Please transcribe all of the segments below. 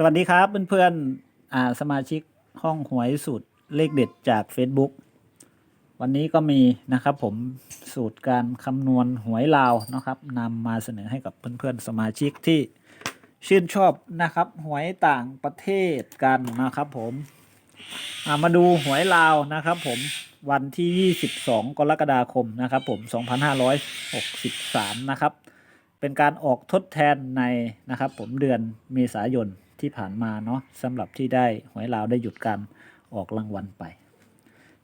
สวัสดีครับเพื่อนๆอ่าสมาชิกห้องหวยสูตรเลขเด็ดจาก Facebook วันนี้ก็มีนะครับผมสูตรการคำนวณหวยลาวนะครับนำมาเสนอให้กับเพื่อนๆสมาชิกที่ชื่นชอบนะครับหวยต่างประเทศกันนะครับผมามาดูหวยลาวนะครับผมวันที่ 22 กรกฎาคมนะครับผม 2563 นะครับเป็นการออกทดแทนในนะครับผมเดือนเมษายน ที่ผ่านมาเนาะสำหรับที่ได้หวยลาวได้หยุดการออกรางวัลไป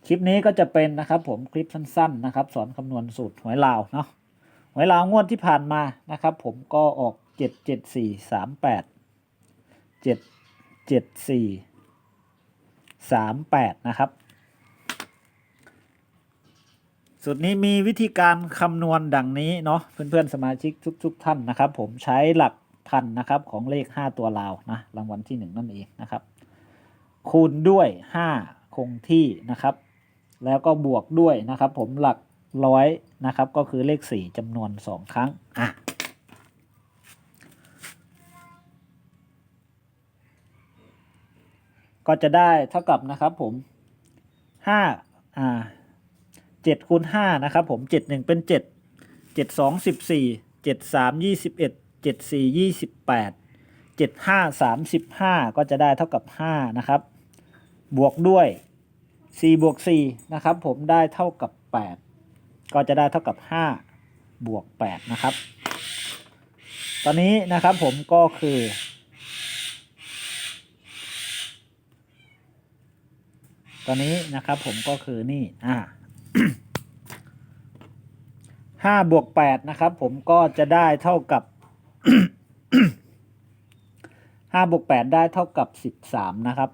คลิปนี้ก็จะเป็นนะครับ ผมคลิปสั้นๆนะครับ สอนคำนวณสูตรหวยลาวเนาะหวยลาวงวดที่ผ่านมานะครับ ผมก็ออกเจ็ดเจ็ดสี่สามแปดเจ็ดเจ็ดสี่สามแปดนะครับสูตรนี้มีวิธีการคำนวณดังนี้เนาะเพื่อนๆสมาชิกทุกๆทท่านนะครับ ผมใช้หลัก พันนะครับของเลข 5 ตัวลาวนะรางวัลที่ 1 นั่นเองนะครับ คูณด้วย 5 คงที่นะครับ แล้วก็บวกด้วยนะครับ ผมหลักร้อยนะครับ ก็คือเลข 4จำนวน 2 ครั้งอะก็จะได้เท่ากับนะครับผม5อ่าเจ็ดคูณห้านะครับผมเจ็ดหนึ่งเป็นเจ็ดเจ็ดสองสิบสี่เจ็ดสามยี่สิบเอ็ด เจ็ดสี่ยี่สิบแปดเจ็ดห้าสามสิบห้าก็จะได้เท่ากับห้านะครับ บวกด้วยสี่บวกสี่นะครับผมได้เท่ากับแปดก็จะได้เท่ากับห้าบวกแปดนะครับ ตอนนี้นะครับผมก็คือตอนนี้นะครับผมก็คือนี่อ่าห้าบวกแปดนะครับผมก็จะได้เท่ากับ ห้าบวกแปดได้เท่ากับสิบสามนะครับ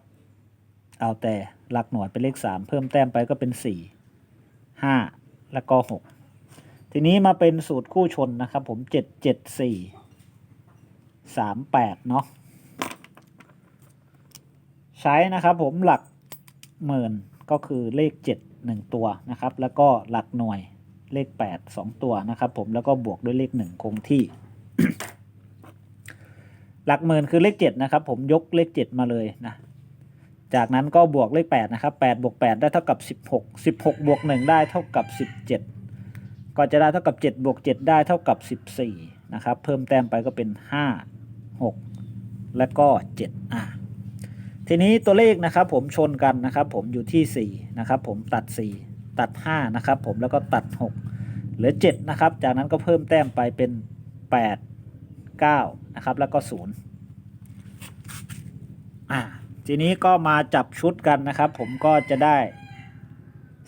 เอาแต่หลักหน่วยเป็นเลขสามเพิ่มแต้มไปก็เป็นสี่ห้าแล้วก็หกทีนี้มาเป็นสูตรคู่ชนนะครับ ผมเจ็ดเจ็ดสี่สามแปดเนาะใช้นะครับผมหลักหมื่นก็คือเลขเจ็ดหนึ่งตัวนะครับ แล้วก็หลักหน่วยเลขแปดสองตัวนะครับ ผมแล้วก็บวกด้วยเลขหนึ่งคงที่ หลักหมื่นคือเลขเจ็ดนะครับผมยกเลขเจ็ดมาเลยนะจากนั้นก็บวกเลขแปดนะครับแปดบวกแปดได้เท่ากับสิบหกสิบหกบวกหนึ่งได้เท่ากับสิบเจ็ดก็จะได้เท่ากับเจ็ดบวกเจ็ดได้เท่ากับสิบสี่นะครับเพิ่มแต้มไปก็เป็นห้าหกและก็เจ็ดอะทีนี้ตัวเลขนะครับผมชนกันนะครับผมอยู่ที่4นะครับผมตัด4ตัด5นะครับผมแล้วก็ตัด6เหลือ7นะครับจากนั้นก็เพิ่มแต้มไปเป็น8 9นะครับแล้วก็0อ่าทีนี้ก็มาจับชุดกันนะครับ ผมก็จะได้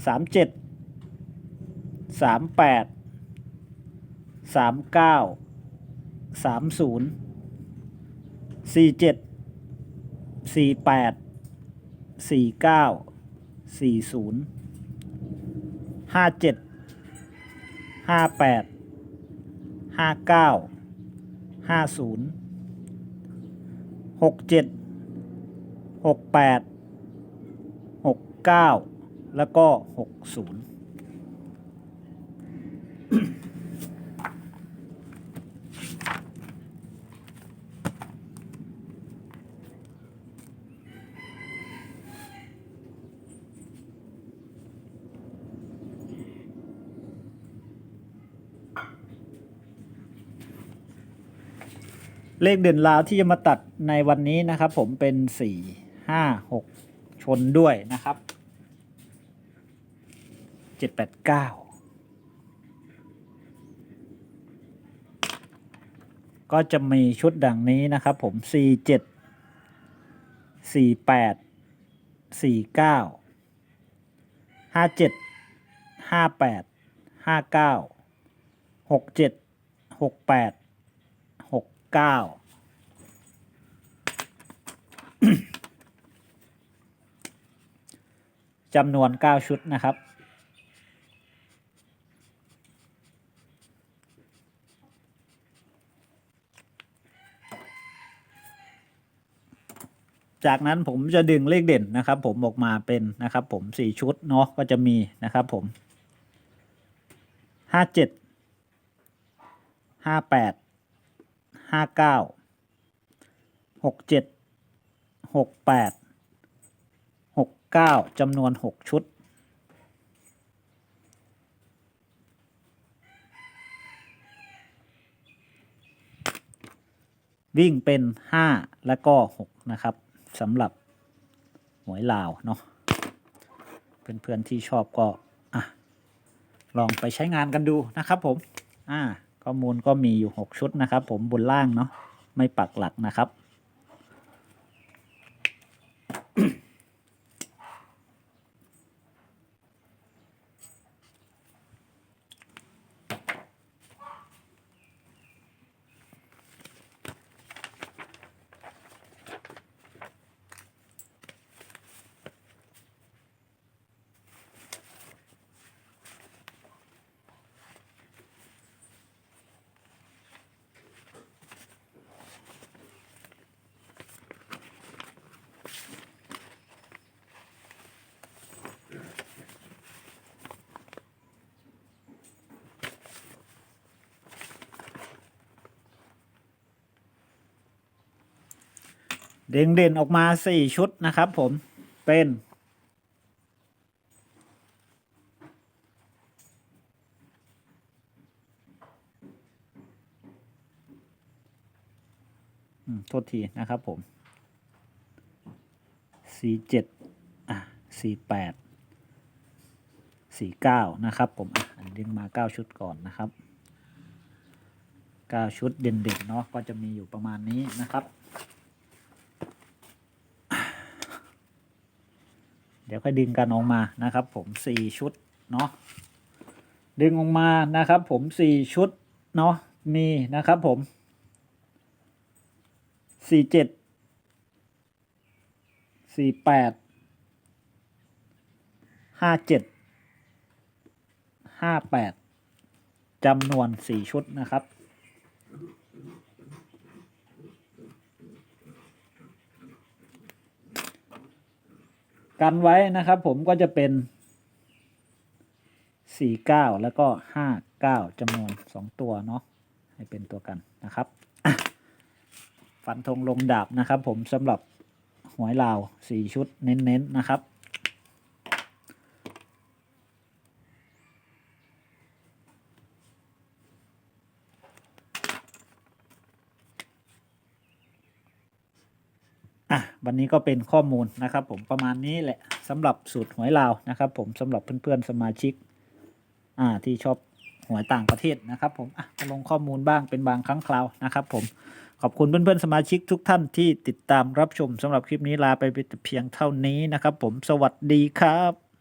37 38 39 30 47สี่แปดสี่เก้าสี่ศูนย์ ห้าศูนย์หกเจ็ดหกแปดหกเก้าแล้วก็หกศูนย์ เลขเด่นลาวที่จะมาตัดในวันนี้นะครับ ผมเป็นสี่ห้าหกชนด้วยนะครับเจ็ดแปดเก้าก็จะมีชุดดังนี้นะครับ ผมสี่เจ็ดสี่แปดสี่เก้าห้าเจ็ดห้าแปดห้าเก้าหกเจ็ดหกแปด เก้าจำนวนเก้าชุดนะครับ จากนั้นผมจะดึงเลขเด่นนะครับ ผมออกมาเป็นนะครับผมสี่ชุดเนาะก็จะมีนะครับผมห้าเจ็ดห้าแปด ห้าเก้าหกเจ็ดหกแปดหกเก้าจำนวนหกชุด วิ่งเป็นห้าและก็หกนะครับสำหรับหวยลาวเนาะเพื่อนๆที่ชอบก็อะลองไปใช้งานกันดูนะครับผม อ่า ข้อมูลก็มีอยู่ 6 ชุดนะครับ ผมบนล่างเนาะไม่ปักหลักนะครับ เด่งเด่นออกมา4ชุดนะครับผมเป็นโทษทีนะครับผม C7 อะ C8 49 นะครับผม อะอันนี้มา 9 ชุดก่อนนะครับ 9 ชุดเด่นๆเนาะ ก็จะมีอยู่ประมาณนี้นะครับ ดี๋ยวค่อยดึงกันออกมานะครับ ผม4ชุดเนาะดึงออกมานะครับ ผม4ชุดเนาะมีนะครับ ผมสี่เจ็ดสี่แปดห้าเจ็ดห้าแปดจำนวนสี่ชุดนะครับ กันไว้นะครับ ผมก็จะเป็นสี่เก้าแล้วก็ห้าเก้าจำนวนสองตัวเนาะให้เป็นตัวกันนะครับ ฟันธงลงดาบนะครับ ผมสำหรับหวยลาวสี่ชุดเน้นๆนะครับ วันนี้ก็เป็นข้อมูลนะครับผมประมาณนี้แหละสำหรับสูตรหวยลาวนะครับ ผมสำหรับเพื่อนๆสมาชิกอ่าที่ชอบหวยต่างประเทศนะครับ ผมอะมาลงข้อมูลบ้างเป็นบางครั้งคราวนะครับ ผมขอบคุณเพื่อนๆสมาชิกทุกท่านที่ติดตามรับชมสำหรับคลิปนี้ลาไปเพียงเท่านี้นะครับ ผมสวัสดีครับ